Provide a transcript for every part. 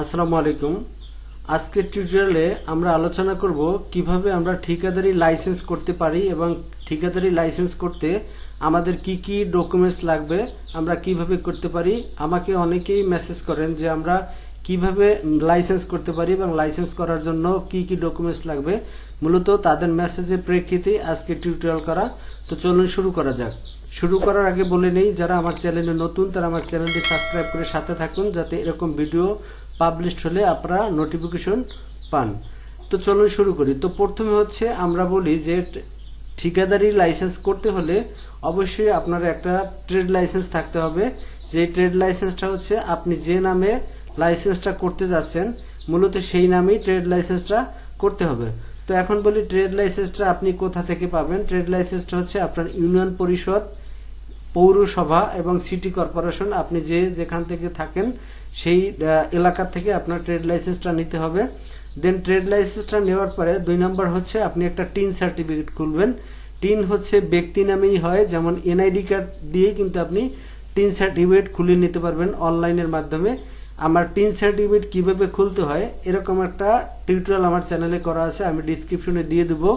আসসালামু আলাইকুম। আজকের টিউটোরিয়ালে আমরা আলোচনা করব কীভাবে আমরা ঠিকাদারি লাইসেন্স করতে পারি এবং ঠিকাদারি লাইসেন্স করতে আমাদের কি কি ডকুমেন্টস লাগবে, আমরা কীভাবে করতে পারি। আমাকে অনেকেই মেসেজ করেন যে আমরা কীভাবে লাইসেন্স করতে পারি এবং লাইসেন্স করার জন্য কি কি ডকুমেন্টস লাগবে। মূলত তাদের মেসেজের প্রেক্ষিতে আজকে টিউটোরিয়াল করা। তো চলুন শুরু করা যাক। শুরু করার আগে বলে নেই, যারা আমার চ্যানেলে নতুন, তারা আমার চ্যানেলটি সাবস্ক্রাইব করে সাথে থাকুন, যাতে এরকম ভিডিও পাবলিশড হলে আপনারা নোটিফিকেশন পান। তো চলুন শুরু করি। তো প্রথমে হচ্ছে আমরা বলি যে ঠিকাদারি লাইসেন্স করতে হলে অবশ্যই আপনার একটা ট্রেড লাইসেন্স থাকতে হবে। যে ট্রেড লাইসেন্সটা হচ্ছে আপনি যে নামে লাইসেন্সটা করতে যাচ্ছেন, মূলত সেই নামেই ট্রেড লাইসেন্সটা করতে হবে। তো এখন বলি ট্রেড লাইসেন্সটা আপনি কোথা থেকে পাবেন? ট্রেড লাইসেন্সটা হচ্ছে আপনার ইউনিয়ন পরিষদ, পৌরসভা এবং সিটি কর্পোরেশন আপনি যে যেখান থেকে থাকেন সেই এলাকা থেকে আপনার ট্রেড লাইসেন্সটা নিতে হবে। দেন ট্রেড লাইসেন্সটা নেওয়ার পরে দুই নম্বর হচ্ছে আপনি একটা টিন সার্টিফিকেট খুলবেন। টিন হচ্ছে ব্যক্তি নামেই হয়, যেমন এনআইডি কার্ড দিয়েই কিন্তু আপনি টিন সার্টিফিকেট খুলে নিতে পারবেন অনলাইনের মাধ্যমে। আমার টিন সার্টিফিকেট কীভাবে খুলতে হয়, এরকম একটা টিউটোরিয়াল আমার চ্যানেলে করা আছে, আমি ডিসক্রিপশনে দিয়ে দেবো।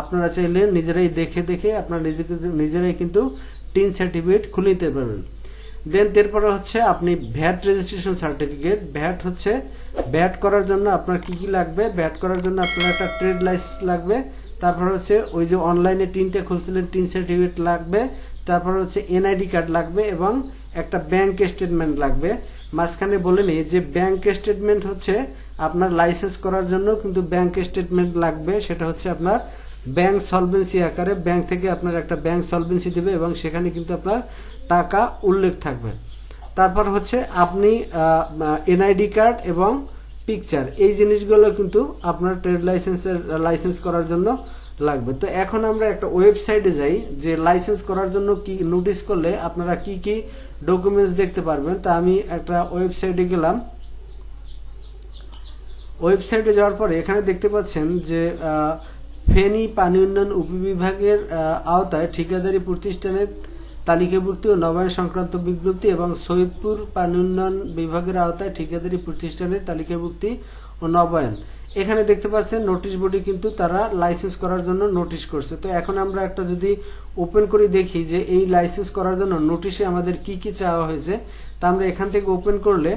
আপনারা চাইলে নিজেরাই দেখে দেখে, আপনারা নিজেকে, নিজেরাই কিন্তু টিন সার্টিফিকেট খুলে নিতে পারবেন। দেন এরপরে হচ্ছে আপনি ভ্যাট রেজিস্ট্রেশন সার্টিফিকেট ভ্যাট হচ্ছে ভ্যাট করার জন্য আপনার কি কি লাগবে? ভ্যাট করার জন্য আপনার একটা ট্রেড লাইসেন্স লাগবে। তারপর হচ্ছে ওই যে অনলাইনে টিনটা খুলছিলেন টিন সার্টিফিকেট লাগবে। তারপর হচ্ছে এনআইডি কার্ড লাগবে এবং একটা ব্যাংক স্টেটমেন্ট লাগবে। মাঝখানে বলে নিই যে ব্যাংক স্টেটমেন্ট হচ্ছে আপনার লাইসেন্স করার জন্য কিন্তু ব্যাংক স্টেটমেন্ট লাগবে। সেটা হচ্ছে আপনার ব্যাংক সলভেন্সি আকারে ব্যাংক থেকে আপনার একটা ব্যাংক সলভেন্সি দেবে এবং সেখানে কিন্তু আপনার টাকা উল্লেখ থাকবে। তারপর হচ্ছে আপনি এনআইডি কার্ড এবং পিকচার, এই জিনিসগুলো কিন্তু আপনার ট্রেড লাইসেন্সের, লাইসেন্স করার জন্য লাগবে। তো এখন আমরা একটা ওয়েবসাইটে যাই, যে লাইসেন্স করার জন্য কি নোটিশ করলে আপনারা কি কি ডকুমেন্টস দেখতে পারবেন, তা আমি একটা ওয়েবসাইটে গেলাম। ওয়েবসাইটে যাওয়ার পরে এখানে দেখতে পাচ্ছেন যে ফেনী পানি উন্নয়ন উপবিভাগের আওতায় ঠিকাদারি প্রতিষ্ঠানের তালিকাভুক্তি ও নবায়ন সংক্রান্ত বিজ্ঞপ্তি এবং সৈয়দপুর পানি উন্নয়ন বিভাগের আওতায় ঠিকাদারি প্রতিষ্ঠানের তালিকাভুক্তি ও নবায়ন। এখানে দেখতে পাচ্ছেন, নোটিশ বোর্ডে কিন্তু তারা লাইসেন্স করার জন্য নোটিশ করছে। তো এখন আমরা একটা যদি ওপেন করে দেখি যে এই লাইসেন্স করার জন্য নোটিশে আমাদের কি কি চাওয়া হয়েছে, তা আমরা এখান থেকে ওপেন করলে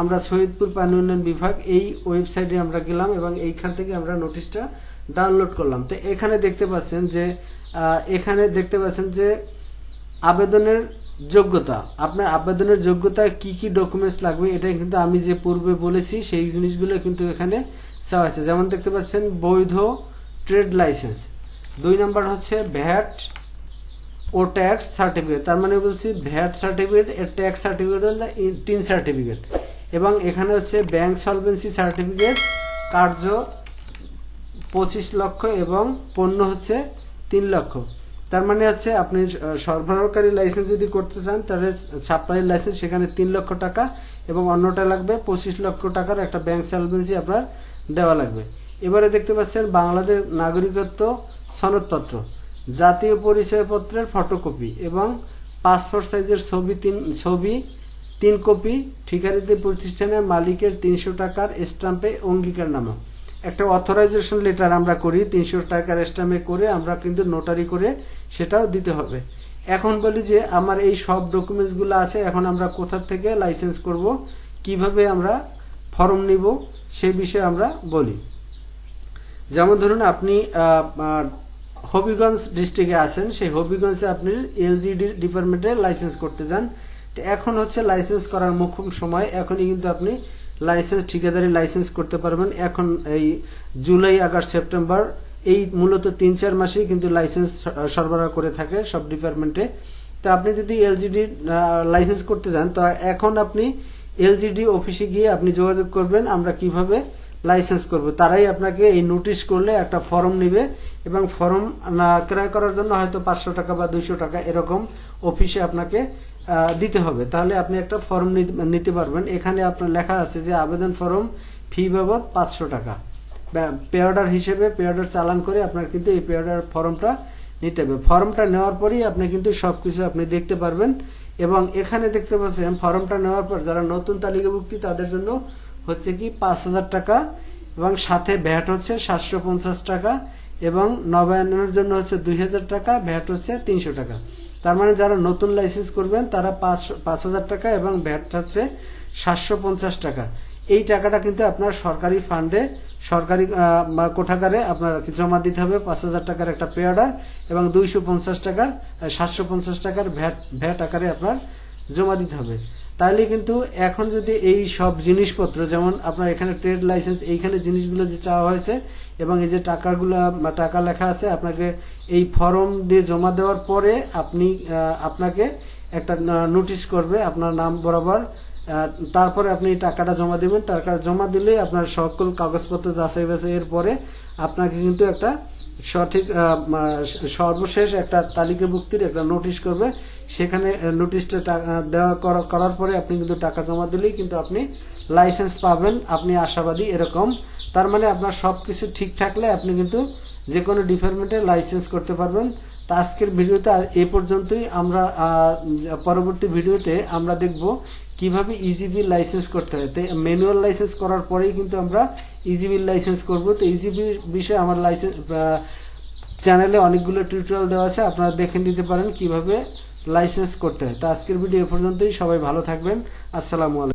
আমরা সৈয়দপুর পানি উন্নয়ন বিভাগ এই ওয়েবসাইটে আমরা গেলাম এবং এইখান থেকে আমরা নোটিশটা ডাউনলোড করলাম। তো এখানে দেখতে পাচ্ছেন যে এখানে দেখতে পাচ্ছেন যে আবেদনের যোগ্যতা। আপনার আবেদনের যোগ্যতা কি কি ডকুমেন্টস লাগবে এটা কিন্তু আমি যে পূর্বে বলেছি, সেই জিনিসগুলো কিন্তু এখানে চাওয়া আছে। যেমন দেখতে পাচ্ছেন, বৈধ ট্রেড লাইসেন্স দুই নম্বর হচ্ছে ভ্যাট ও ট্যাক্স সার্টিফিকেট তার মানে বলছি ভ্যাট সার্টিফিকেট এর ট্যাক্স সার্টিফিকেট হল টিন সার্টিফিকেট এবং এখানে হচ্ছে ব্যাংক সলভেন্সি সার্টিফিকেট কার্য পঁচিশ লক্ষ এবং পণ্য হচ্ছে তিন লক্ষ। তার মানে হচ্ছে আপনি সরবরাহকারী লাইসেন্স যদি করতে চান, তাহলে সাপ্লাই লাইসেন্স সেখানে তিন লক্ষ টাকা এবং অন্যটা লাগবে পঁচিশ লক্ষ টাকার একটা ব্যাংক সলভেন্সি আপনার দেওয়া লাগবে। এবারে দেখতে পাচ্ছেন বাংলাদেশ নাগরিকত্ব সনদপত্র, জাতীয় পরিচয়পত্রের ফটোকপি এবং পাসপোর্ট সাইজের ছবি তিন ছবি তিন কপি ঠিকাদারি প্রতিষ্ঠানের মালিকের তিনশো টাকার স্ট্যাম্পে অঙ্গীকারনামা। একটা অথরাইজেশন লেটার আমরা করি, তিনশো টাকার স্ট্যাম্পে করে আমরা কিন্তু নোটারি করে সেটাও দিতে হবে। এখন বলি যে আমার এই সব ডকুমেন্টসগুলো আছে, এখন আমরা কোথা থেকে লাইসেন্স করব, কীভাবে আমরা ফর্ম নিব, সে বিষয়ে আমরা বলি। যেমন ধরুন আপনি হবিগঞ্জ ডিস্ট্রিক্টে আছেন, সেই হবিগঞ্জে আপনি এলজিডি ডিপার্টমেন্টে লাইসেন্স করতে যান। এখন হচ্ছে লাইসেন্স করার মুখ্যম সময়, এখনই কিন্তু আপনি লাইসেন্স ঠিকাদারি লাইসেন্স করতে পারবেন। এখন এই জুলাই, আগস্ট, সেপ্টেম্বর, এই মূলত তিন, চার মাসেই কিন্তু লাইসেন্স সরবরাহ করে থাকে সব ডিপার্টমেন্টে তো আপনি যদি এলজিডি লাইসেন্স করতে যান, তো এখন আপনি এলজিডি অফিসে গিয়ে আপনি যোগাযোগ করবেন, আমরা কীভাবে লাইসেন্স করব। তারাই আপনাকে এই নোটিশ করলে একটা ফর্ম নেবে এবং ফর্ম ক্রয় করার জন্য হয়তো পাঁচশো টাকা বা দুইশো টাকা এরকম অফিসে আপনাকে দিতে হবে। তাহলে আপনি একটা ফর্ম নিতে পারবেন। এখানে আপনার লেখা আছে যে আবেদন ফর্ম ফি বাবদ পাঁচশো টাকা। পে অর্ডার হিসেবে পে অর্ডার চালান করে আপনার কিন্তু এই পে অর্ডার ফর্মটা নিতে হবে। ফর্মটা নেওয়ার পরেই আপনি কিন্তু সব কিছু আপনি দেখতে পারবেন। এবং এখানে দেখতে পাচ্ছেন, ফর্মটা নেওয়ার পর যারা নতুন তালিকাভুক্তি, তাদের জন্য হচ্ছে কি পাঁচ হাজার টাকা এবং সাথে ভ্যাট হচ্ছে সাতশো পঞ্চাশ টাকা এবং নবায়নের জন্য হচ্ছে দুই হাজার টাকা, ভ্যাট হচ্ছে তিনশো টাকা। তার মানে যারা নতুন লাইসেন্স করবেন, তারা পাঁচ পাঁচ হাজার টাকা এবং ভ্যাট হচ্ছে সাতশো পঞ্চাশ টাকা। এই টাকাটা কিন্তু আপনার সরকারি ফান্ডে সরকারি কোঠাগারে আপনার জমা দিতে হবে পাঁচ হাজার টাকার একটা পে অর্ডার এবং দুইশো পঞ্চাশ টাকার, সাতশো পঞ্চাশ টাকার ভ্যাট ভ্যাট আকারে আপনার জমা দিতে হবে। তাহলে কিন্তু এখন যদি এই সব জিনিসপত্র, যেমন আপনার এখানে ট্রেড লাইসেন্স এইখানে জিনিসগুলো যে চাওয়া হয়েছে এবং এই যে টাকাগুলো টাকা লেখা আছে, আপনাকে এই ফর্ম দিয়ে জমা দেওয়ার পরে আপনি আপনাকে একটা নোটিশ করবে আপনার নাম বরাবর তারপরে আপনি টাকাটা জমা দেবেন। টাকা জমা দিলে আপনার সকল কাগজপত্র যাচাই বাছাই এর পরে আপনাকে কিন্তু একটা সঠিক সর্বশেষ একটা তালিকাভুক্তির একটা নোটিশ করবে। সেখানে নোটিশটা দেওয়া করা- করার পরে আপনি কিন্তু টাকা জমা দিলেই কিন্তু আপনি লাইসেন্স পাবেন, আপনি আশাবাদী এরকম। তার মানে আপনার সব কিছু ঠিক থাকলে আপনি কিন্তু যে কোনো ডিপার্টমেন্টে লাইসেন্স করতে পারবেন। তা আজকের ভিডিওতে এ পর্যন্তই। আমরা পরবর্তী ভিডিওতে আমরা দেখব কীভাবে ইজিবি লাইসেন্স করতে হয়। তো ম্যানুয়াল লাইসেন্স করার পরেই কিন্তু আমরা ইজিবি লাইসেন্স করব। তো ইজিবির বিষয়ে আমার লাইসেন্স চ্যানেলে অনেকগুলো টিউটোরিয়াল দেওয়া আছে, আপনারা দেখে নিতে পারেন কীভাবে লাইসেন্স করতে হয়। তো আজকের ভিডিও এ পর্যন্তই, সবাই ভালো থাকবেন। আসসালামু আলাইকুম।